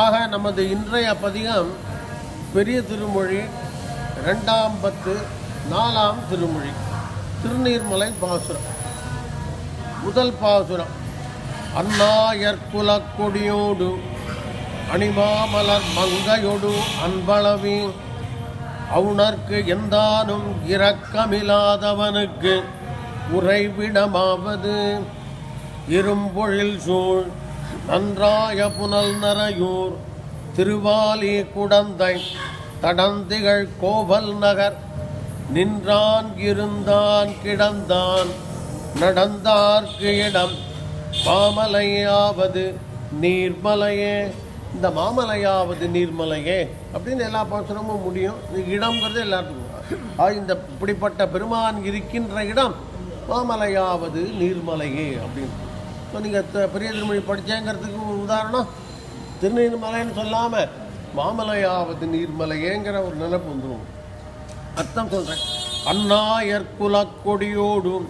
ஆக நமது இன்றைய பதிகம் பெரிய திருமொழி ரெண்டாம் பத்து நாலாம் திருமொழி. திருநீர்மலை பாசுரம். முதல் பாசுரம் அன்னாயர் கொடியோடு அணிமாமலர் மங்கையொடு அன்பளவி அவுணர்க்கு எந்தானும் இரக்கமில்லாதவனுக்கு உறைவிடமாவது. இரும்பொழில் சூழ் நன்றாய புனல் நரையூர் திருவாலி குடந்தை தடந்திகள் கோவல் நகர். நின்றான் இருந்தான் கிடந்தான் நடந்தார்க்கு இடம். மாமலையாவது நீர்மலையே. இந்த மாமலையாவது நீர்மலையே அப்படின்னு எல்லா பாசுரமும் முடியும். இடம்ங்கிறது எல்லாத்துக்கும். இந்த இப்படிப்பட்ட பெருமான் இருக்கின்ற இடம் மாமலையாவது நீர்மலையே அப்படின்னு. ஸோ நீங்கள் பெரிய திருமொழி படித்தேங்கிறதுக்கு ஒரு உதாரணம். திருநீர்மலைன்னு சொல்லாமல் மாமலையாவது நீர்மலையேங்கிற ஒரு நினைப்பு வந்துடும் அர்த்தம் சொல்கிறேன் அன்னாயர் குலக்கொடியோடும்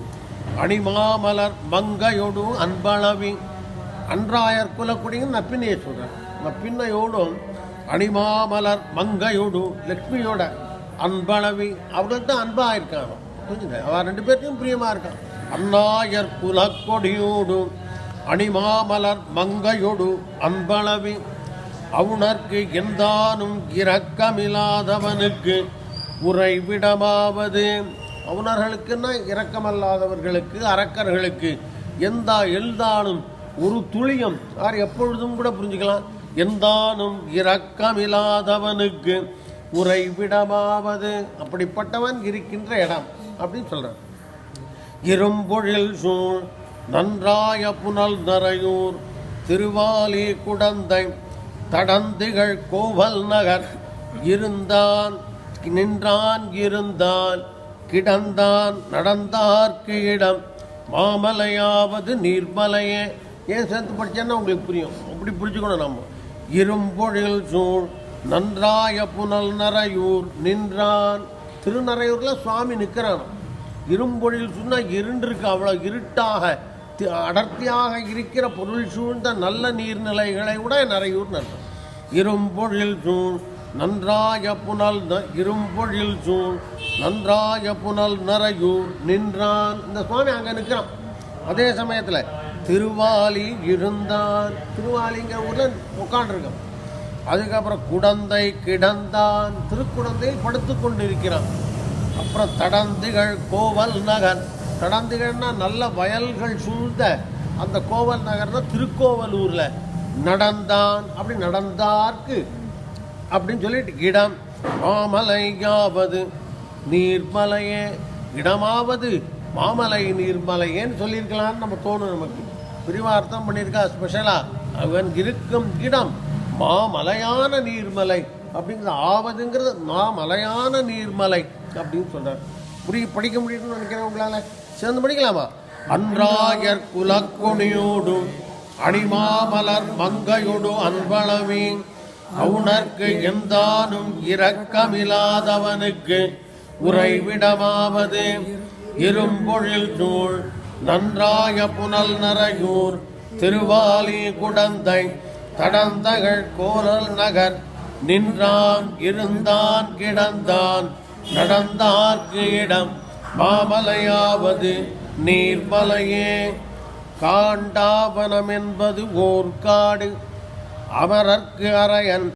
அணிமாமலர் மங்கையோடும் அன்பளவி. அன்றாயர் குலக்குடியும் நப்பின்னையை சொல்கிறேன் நப்பின்னையோடும் அணிமாமலர் மங்கையோடு லக்ஷ்மியோட அன்பளவி. அவனுக்கு தான் அன்பாக இருக்காங்க. புரிஞ்சுங்க அவன் ரெண்டு பேர்த்தையும் பிரியமாக இருக்கான் அண்ணாயர் குலக்கொடியோடும் அணிமாமலர் மங்கையொடு அன்பளவி அவுணர்க்கு எந்தானும் இரக்கமில்லாதவனுக்கு உறைவிடமாவது. அவுணர்களுக்குன்னா இரக்கமல்லாதவர்களுக்கு அரக்கர்களுக்கு எந்த எல்தானும் ஒரு துளியம் யார் எப்பொழுதும் கூட புரிஞ்சுக்கலாம் எந்தானும் இரக்கமில்லாதவனுக்கு உறைவிடமாவது. அப்படிப்பட்டவன் இருக்கின்ற இடம் அப்படின்னு சொல்கிறான் இரும்பொழில் சூழ் நன்றாய புனல் நரையூர் திருவாலி குடந்தை தடந்திகள் கோவல் நகர் இருந்தான் நின்றான் இருந்தான் கிடந்தான் நடந்தார்க்கு இடம். மாமலையாவது நீர்மலையே. ஏன் சேர்த்து படிச்சேன்னா உங்களுக்கு புரியும். அப்படி புரிஞ்சுக்கணும் நம்ம. இரும்பொழில் சூழ் நன்றாய புனல் நரையூர் நின்றான். திருநறையூரில் சுவாமி நிற்கிறான் இரும்பொழில் சொன்னால் இருண்டிருக்கு அவ்வளோ இருட்டாக. அடர்த்தியாக இருக்கிற பொருள் சூழ்ந்த நல்ல நீர்நிலைகளை விட நிறையூர் நல்லது இரும்பொழில் சூழ் நன்றாய புனல் ந- இரும்பொழில் சூழ் நன்றாய புனல் நரையூர் நின்றான். இந்த சுவாமி அங்கே நிற்கிறான் அதே சமயத்தில் திருவாலி இருந்தான். திருவாலிங்கிற ஊரில் உட்காண்டிருக்கான் அதுக்கப்புறம் குடந்தை கிடந்தான். திருக்குடந்தையில் படுத்து கொண்டிருக்கிறான். அப்புறம் தடந்துகள் கோவல் நகர். தடந்திகள்னா நல்ல வயல்கள் சூழ்ந்த அந்த கோவல் நகர்னா திருக்கோவலூரில் நடந்தான் அப்படி நடந்தார்க்கு அப்படின்னு சொல்லிட்டு இடம் மாமலையாவது நீர்மலையே இடமாவது மாமலை நீர்மலையேன்னு சொல்லியிருக்கலாம்னு நம்ம தோணும் நமக்கு. பிரிவார்த்தம் பண்ணியிருக்கா ஸ்பெஷலா அவன் இருக்கும் இடம் மாமலையான நீர்மலை அப்படிங்கிறது ஆவதுங்கிறது மாமலையான நீர்மலை அப்படின்னு சொல்றார். புரிய படிக்க முடியும்னு நினைக்கிறேன் உங்களால? சேர்ந்து படிக்கலாமா? அன்றாயர் குலக்குணியோடும் அணிமாமலர் மங்கையோடு அன்பளமே அவுணர்க்கு எந்தானும் இரக்கமில்லாதவனுக்கு உறைவிடமாவது. இரும்பொழில் நூல் நன்றாய புனல் நரையூர் திருவாலி குடந்தை தடந்தகள் கோரல் நகர் நின்றான் இருந்தான் கிடந்தான் நடந்தார்க்கு இடம். மாமலையாவது நீர்மலையே. காண்டாவனம் என்பது ஓர் காடு அமரர்க்கு அரையன்